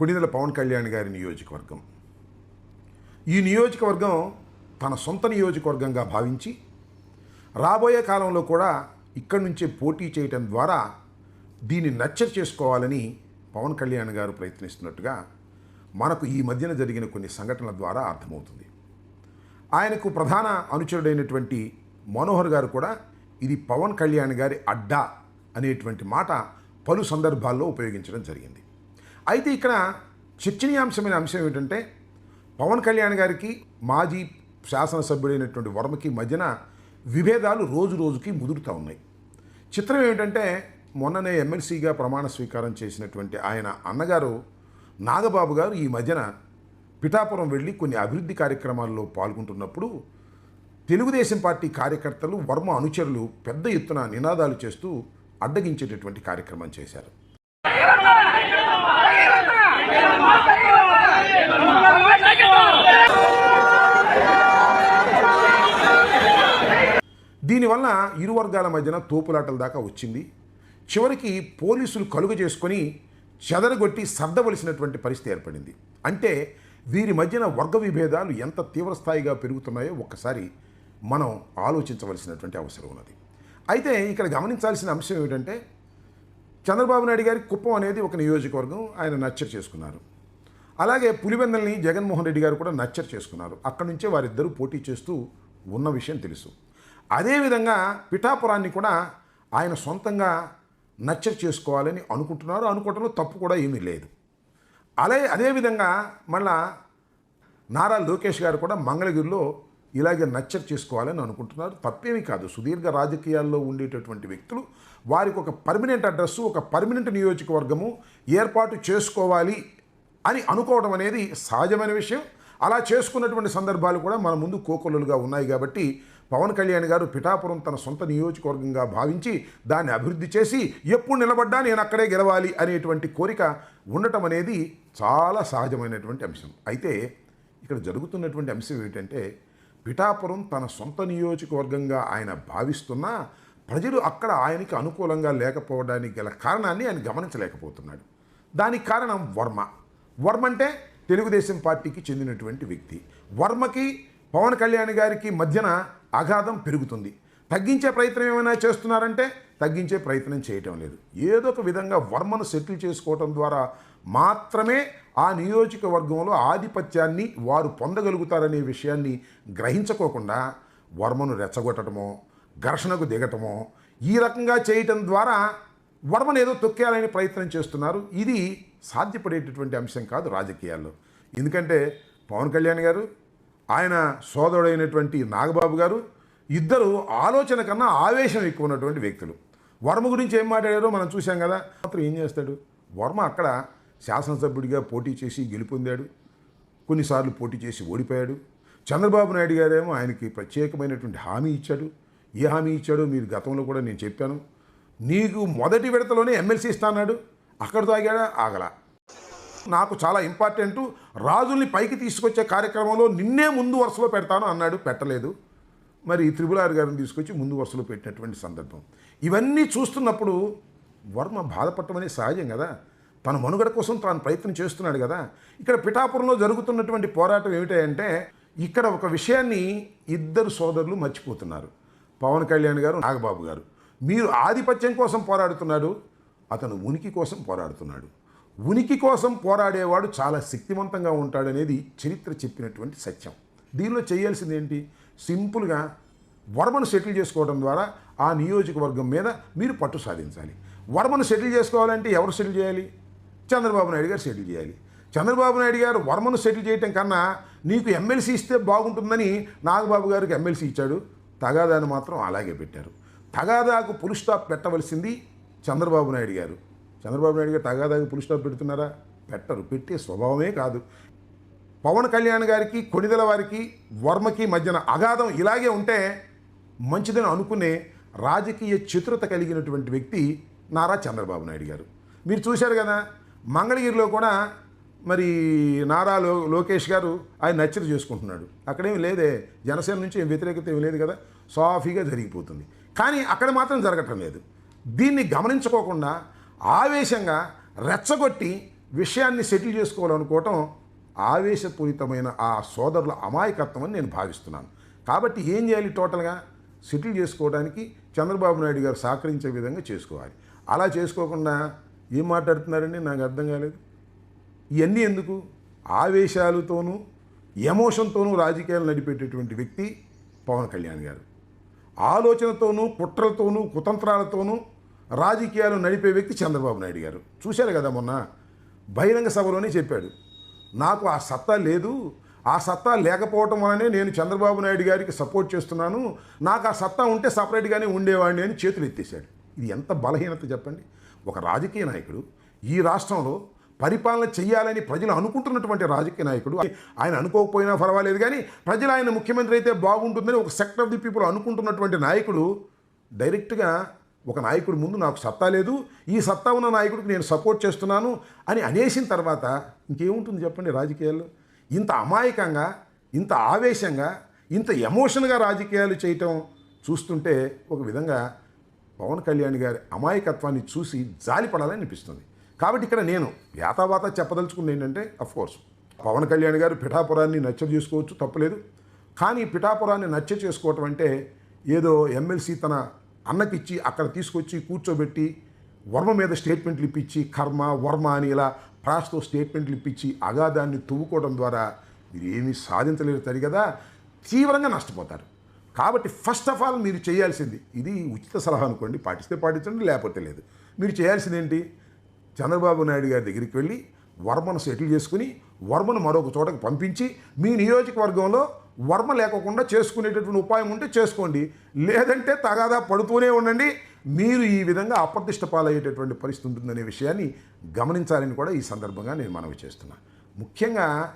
కొణిదల పవన్ కళ్యాణ్ గారి నియోజకవర్గం. ఈ నియోజకవర్గం తన సొంత నియోజకవర్గంగా భావించి రాబోయే కాలంలో కూడా ఇక్కడి నుంచే పోటీ చేయటం ద్వారా దీన్ని నచ్చ చేసుకోవాలని పవన్ కళ్యాణ్ గారు ప్రయత్నిస్తున్నట్టుగా మనకు ఈ మధ్యన జరిగిన కొన్ని సంఘటనల ద్వారా అర్థమవుతుంది. ఆయనకు ప్రధాన అనుచరుడైనటువంటి మనోహర్ గారు కూడా ఇది పవన్ కళ్యాణ్ గారి అడ్డా అనేటువంటి మాట పలు సందర్భాల్లో ఉపయోగించడం జరిగింది. అయితే ఇక్కడ చర్చనీయాంశమైన అంశం ఏమిటంటే పవన్ కళ్యాణ్ గారికి మాజీ శాసనసభ్యుడైనటువంటి వర్మకి మధ్యన విభేదాలు రోజు రోజుకి ముదురుతూ ఉన్నాయి. చిత్రం ఏమిటంటే మొన్ననే ఎమ్మెల్సీగా ప్రమాణ స్వీకారం చేసినటువంటి ఆయన అన్నగారు నాగబాబు గారు ఈ మధ్యన పిఠాపురం వెళ్ళి కొన్ని అభివృద్ధి కార్యక్రమాల్లో పాల్గొంటున్నప్పుడు తెలుగుదేశం పార్టీ కార్యకర్తలు వర్మ అనుచరులు పెద్ద ఎత్తున నినాదాలు చేస్తూ అడ్డగించేటటువంటి కార్యక్రమం చేశారు. దీనివల్ల ఇరు వర్గాల మధ్యన తోపులాటల దాకా వచ్చింది. చివరికి పోలీసులు కలుగు చేసుకొని చెదరగొట్టి సర్దవలసినటువంటి పరిస్థితి ఏర్పడింది. అంటే వీరి మధ్యన వర్గ విభేదాలు ఎంత తీవ్రస్థాయిగా పెరుగుతున్నాయో ఒక్కసారి మనం ఆలోచించవలసినటువంటి అవసరం ఉన్నది. అయితే ఇక్కడ గమనించాల్సిన అంశం ఏమిటంటే చంద్రబాబు నాయుడు గారి కుప్పం అనేది ఒక నియోజకవర్గం ఆయన నచ్చర్ చేసుకున్నారు. అలాగే పులివెందల్ని జగన్మోహన్ రెడ్డి గారు కూడా నచ్చర్ చేసుకున్నారు. అక్కడి నుంచే వారిద్దరూ పోటీ చేస్తూ ఉన్న విషయం తెలుసు. అదేవిధంగా పిఠాపురాన్ని కూడా ఆయన సొంతంగా నచ్చ చేసుకోవాలని అనుకుంటున్నారు. అనుకోవడంలో తప్పు కూడా ఏమీ లేదు. అలాగే అదేవిధంగా మళ్ళా నారా లోకేష్ గారు కూడా మంగళగిరిలో ఇలాగే నచ్చర్ చేసుకోవాలని అనుకుంటున్నారు. తప్పేమీ కాదు. సుదీర్ఘ రాజకీయాల్లో ఉండేటటువంటి వ్యక్తులు వారికి ఒక పర్మనెంట్ అడ్రస్సు ఒక పర్మనెంట్ నియోజకవర్గము ఏర్పాటు చేసుకోవాలి అని అనుకోవడం అనేది సహజమైన విషయం. అలా చేసుకున్నటువంటి సందర్భాలు కూడా మన ముందు కోకొల్లలుగా ఉన్నాయి కాబట్టి పవన్ కళ్యాణ్ గారు పిఠాపురం తన సొంత నియోజకవర్గంగా భావించి దాన్ని అభివృద్ధి చేసి ఎప్పుడు నిలబడ్డా నేను అక్కడే గెలవాలి అనేటువంటి కోరిక ఉండటం అనేది చాలా సహజమైనటువంటి అంశం. అయితే ఇక్కడ జరుగుతున్నటువంటి అంశం ఏమిటంటే పిఠాపురం తన సొంత నియోజకవర్గంగా ఆయన భావిస్తున్నా ప్రజలు అక్కడ ఆయనకి అనుకూలంగా లేకపోవడానికి గల కారణాన్ని ఆయన గమనించలేకపోతున్నాడు. దానికి కారణం వర్మ. వర్మ అంటే తెలుగుదేశం పార్టీకి చెందినటువంటి వ్యక్తి. వర్మకి పవన్ కళ్యాణ్ గారికి మధ్యన అగాధం పెరుగుతుంది. తగ్గించే ప్రయత్నం ఏమైనా చేస్తున్నారంటే తగ్గించే ప్రయత్నం చేయటం లేదు. ఏదో ఒక విధంగా వర్మను సెటిల్ చేసుకోవటం ద్వారా మాత్రమే ఆ నియోజకవర్గంలో ఆధిపత్యాన్ని వారు పొందగలుగుతారనే విషయాన్ని గ్రహించుకోకుండా వర్మను రెచ్చగొట్టడమో ఘర్షణకు దిగటమో ఈ రకంగా చేయటం ద్వారా వర్మను ఏదో తొక్కేయాలని ప్రయత్నం చేస్తున్నారు. ఇది సాధ్యపడేటటువంటి అంశం కాదు రాజకీయాల్లో. ఎందుకంటే పవన్ కళ్యాణ్ గారు ఆయన సోదరుడైనటువంటి నాగబాబు గారు ఇద్దరు ఆలోచన కన్నా ఆవేశం ఎక్కువ ఉన్నటువంటి వ్యక్తులు. వర్మ గురించి ఏం మాట్లాడారో మనం చూసాం కదా. మాత్రం ఏం చేస్తాడు? వర్మ అక్కడ శాసనసభ్యుడిగా పోటీ చేసి గెలుపొందాడు. కొన్నిసార్లు పోటీ చేసి ఓడిపోయాడు. చంద్రబాబు నాయుడు గారేమో ఆయనకి ప్రత్యేకమైనటువంటి హామీ ఇచ్చాడు. ఏ హామీ ఇచ్చాడో మీరు గతంలో కూడా నేను చెప్పాను. నీకు మొదటి విడతలోనే ఎమ్మెల్సీ ఇస్తాన్నాడు అక్కడితో ఆగాడా ఆగలా. నాకు చాలా ఇంపార్టెంట్. రాజుల్ని పైకి తీసుకొచ్చే కార్యక్రమంలో నిన్నే ముందు వరుసలో పెడతాను అన్నాడు. పెట్టలేదు. మరి త్రిపులారి గారిని తీసుకొచ్చి ముందు వరుసలో పెట్టినటువంటి సందర్భం. ఇవన్నీ చూస్తున్నప్పుడు వర్మ బాధపడటం అనేది సహజం కదా. తన మనుగడ కోసం తాను ప్రయత్నం చేస్తున్నాడు కదా. ఇక్కడ పిఠాపురంలో జరుగుతున్నటువంటి పోరాటం ఏమిటంటే ఇక్కడ ఒక విషయాన్ని ఇద్దరు సోదరులు మర్చిపోతున్నారు. పవన్ కళ్యాణ్ గారు నాగబాబు గారు. మీరు ఆధిపత్యం కోసం పోరాడుతున్నాడు అతను ఉనికి కోసం పోరాడుతున్నాడు. ఉనికి కోసం పోరాడేవాడు చాలా శక్తివంతంగా ఉంటాడనేది చరిత్ర చెప్పినటువంటి సత్యం. దీనిలో చేయాల్సింది ఏంటి సింపుల్గా వర్మను సెటిల్ చేసుకోవడం ద్వారా ఆ నియోజకవర్గం మీద మీరు పట్టు సాధించాలి. వర్మను సెటిల్ చేసుకోవాలంటే ఎవరు సెటిల్ చేయాలి? చంద్రబాబు నాయుడు గారు సెటిల్ చేయాలి. చంద్రబాబు నాయుడు గారు వర్మను సెటిల్ చేయటం కన్నా నీకు ఎమ్మెల్సీ ఇస్తే బాగుంటుందని నాగబాబు గారికి ఎమ్మెల్సీ ఇచ్చాడు. తగాదాను మాత్రం అలాగే పెట్టారు. తగాదాకు పులుస్టాప్ పెట్టవలసింది చంద్రబాబు నాయుడు గారు. చంద్రబాబు నాయుడు గారు తగాదాగి పులి స్టాప్ పెడుతున్నారా? పెట్టరు. పెట్టే స్వభావమే కాదు. పవన్ కళ్యాణ్ గారికి కొణిదల వారికి వర్మకి మధ్యన అగాధం ఇలాగే ఉంటే మంచిదని అనుకునే రాజకీయ చతురత కలిగినటువంటి వ్యక్తి నారా చంద్రబాబు నాయుడు గారు. మీరు చూశారు కదా మంగళగిరిలో కూడా మరి నారా లో లోకేష్ గారు ఆయన నచ్చరు చేసుకుంటున్నాడు. అక్కడేమి లేదే జనసేన నుంచి ఏం వ్యతిరేకత ఏమి లేదు కదా సాఫీగా జరిగిపోతుంది. కానీ అక్కడ మాత్రం జరగటం లేదు. దీన్ని గమనించుకోకుండా ఆవేశంగా రెచ్చగొట్టి విషయాన్ని సెటిల్ చేసుకోవాలనుకోవటం ఆవేశపూరితమైన ఆ సోదరుల అమాయకత్వం అని నేను భావిస్తున్నాను. కాబట్టి ఏం చేయాలి టోటల్గా? సెటిల్ చేసుకోవడానికి చంద్రబాబు నాయుడు గారు సహకరించే విధంగా చేసుకోవాలి. అలా చేసుకోకుండా ఏం మాట్లాడుతున్నారండి? నాకు అర్థం కాలేదు. ఇవన్నీ ఎందుకు? ఆవేశాలతోనూ ఎమోషన్తోనూ రాజకీయాలు నడిపేటటువంటి వ్యక్తి పవన్ కళ్యాణ్ గారు. ఆలోచనతోనూ కుట్రలతోనూ కుతంత్రాలతోనూ రాజకీయాలు నడిపే వ్యక్తి చంద్రబాబు నాయుడు గారు. చూశారు కదా మొన్న బహిరంగ సభలోనే చెప్పాడు నాకు ఆ సత్తా లేదు ఆ సత్తా లేకపోవటం వలనే నేను చంద్రబాబు నాయుడు గారికి సపోర్ట్ చేస్తున్నాను నాకు ఆ సత్తా ఉంటే సపరేట్గానే ఉండేవాడిని అని చేతులు ఎత్తేశాడు. ఇది ఎంత బలహీనత చెప్పండి. ఒక రాజకీయ నాయకుడు ఈ రాష్ట్రంలో పరిపాలన చేయాలని ప్రజలు అనుకుంటున్నటువంటి రాజకీయ నాయకుడు ఆయన అనుకోకపోయినా పర్వాలేదు కానీ ప్రజలు ఆయన ముఖ్యమంత్రి అయితే బాగుంటుందని ఒక సెక్టర్ ఆఫ్ ది పీపుల్ అనుకుంటున్నటువంటి నాయకుడు డైరెక్ట్గా ఒక నాయకుడి ముందు నాకు సత్తా లేదు ఈ సత్తా ఉన్న నాయకుడికి నేను సపోర్ట్ చేస్తున్నాను అని అనేసిన తర్వాత ఇంకేముంటుంది చెప్పండి రాజకీయాల్లో? ఇంత అమాయకంగా ఇంత ఆవేశంగా ఇంత ఎమోషన్గా రాజకీయాలు చేయటం చూస్తుంటే ఒక విధంగా పవన్ కళ్యాణ్ గారి అమాయకత్వాన్ని చూసి జాలిపడాలని అనిపిస్తుంది. కాబట్టి ఇక్కడ నేను యాతావాత చెప్పదలుచుకుంది ఏంటంటే కోర్స్ పవన్ కళ్యాణ్ గారు పిఠాపురాన్ని నచ్చ చేసుకోవచ్చు తప్పలేదు. కానీ పిఠాపురాన్ని నచ్చ చేసుకోవటం అంటే ఏదో ఎమ్మెల్సీ తన అన్నకిచ్చి అక్కడ తీసుకొచ్చి కూర్చోబెట్టి వర్మ మీద స్టేట్మెంట్లు ఇప్పించి కర్మ వర్మ అని ఇలా ప్రాస్తో స్టేట్మెంట్లు ఇప్పించి అగాధాన్ని తువ్వుకోవడం ద్వారా మీరు ఏమీ సాధించలేరు తరి కదా తీవ్రంగా నష్టపోతారు. కాబట్టి ఫస్ట్ ఆఫ్ ఆల్ మీరు చేయాల్సింది ఇది ఉచిత సలహా అనుకోండి పాటిస్తే పాటించండి లేకపోతే లేదు. మీరు చేయాల్సింది ఏంటి? చంద్రబాబు నాయుడు గారి దగ్గరికి వెళ్ళి వర్మను సెటిల్ చేసుకుని వర్మను మరొక చోటకు పంపించి మీ నియోజకవర్గంలో వర్మ లేకోకుండా చేసుకునేటటువంటి ఉపాయం ఉంటే చేసుకోండి. లేదంటే తగాదా పడుతూనే ఉండండి. మీరు ఈ విధంగా అప్రతిష్ట పాలయ్యేటటువంటి పరిస్థితి ఉంటుందనే విషయాన్ని గమనించాలని కూడా ఈ సందర్భంగా నేను మనవి చేస్తున్నాను ముఖ్యంగా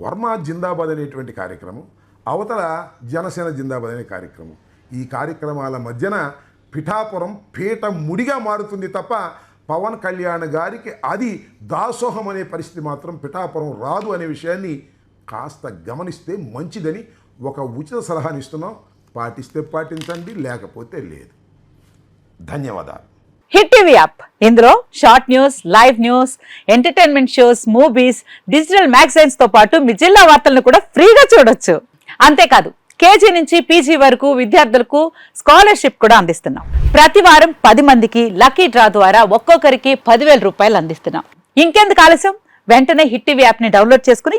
వర్మ జిందాబాద్ అనేటువంటి కార్యక్రమం అవతల జనసేన జిందాబాద్ అనే కార్యక్రమం. ఈ కార్యక్రమాల మధ్యన పిఠాపురం పీట ముడిగా మారుతుంది తప్ప పవన్ కళ్యాణ్ గారికి అది దాసోహం అనే పరిస్థితి మాత్రం పిఠాపురం రాదు అనే విషయాన్ని కాస్త గమనిస్తే మంచిదని ఒక ఉచిత సలహాని ఇస్తున్నాం పాటిస్తే పాటించండి లేకపోతే లేదు. ధన్యవాదాలు. Hit TV app. ఇందులో short news live news entertainment shows movies digital మ్యాగజైన్స్తో పాటు మీ జిల్లా వార్తలను కూడా ఫ్రీగా చూడొచ్చు. అంతేకాదు కేజీ నుంచి పీజీ వరకు విద్యార్థులకు స్కాలర్షిప్ కూడా అందిస్తున్నాం. ప్రతి వారం పది మందికి లక్కీ డ్రా ద్వారా ఒక్కొక్కరికి పదివేల రూపాయలు అందిస్తున్నాం. ఇంకెందుకు ఆలస్యం? వెంటనే హిట్ టీవీ యాప్ని డౌన్లోడ్ చేసుకుని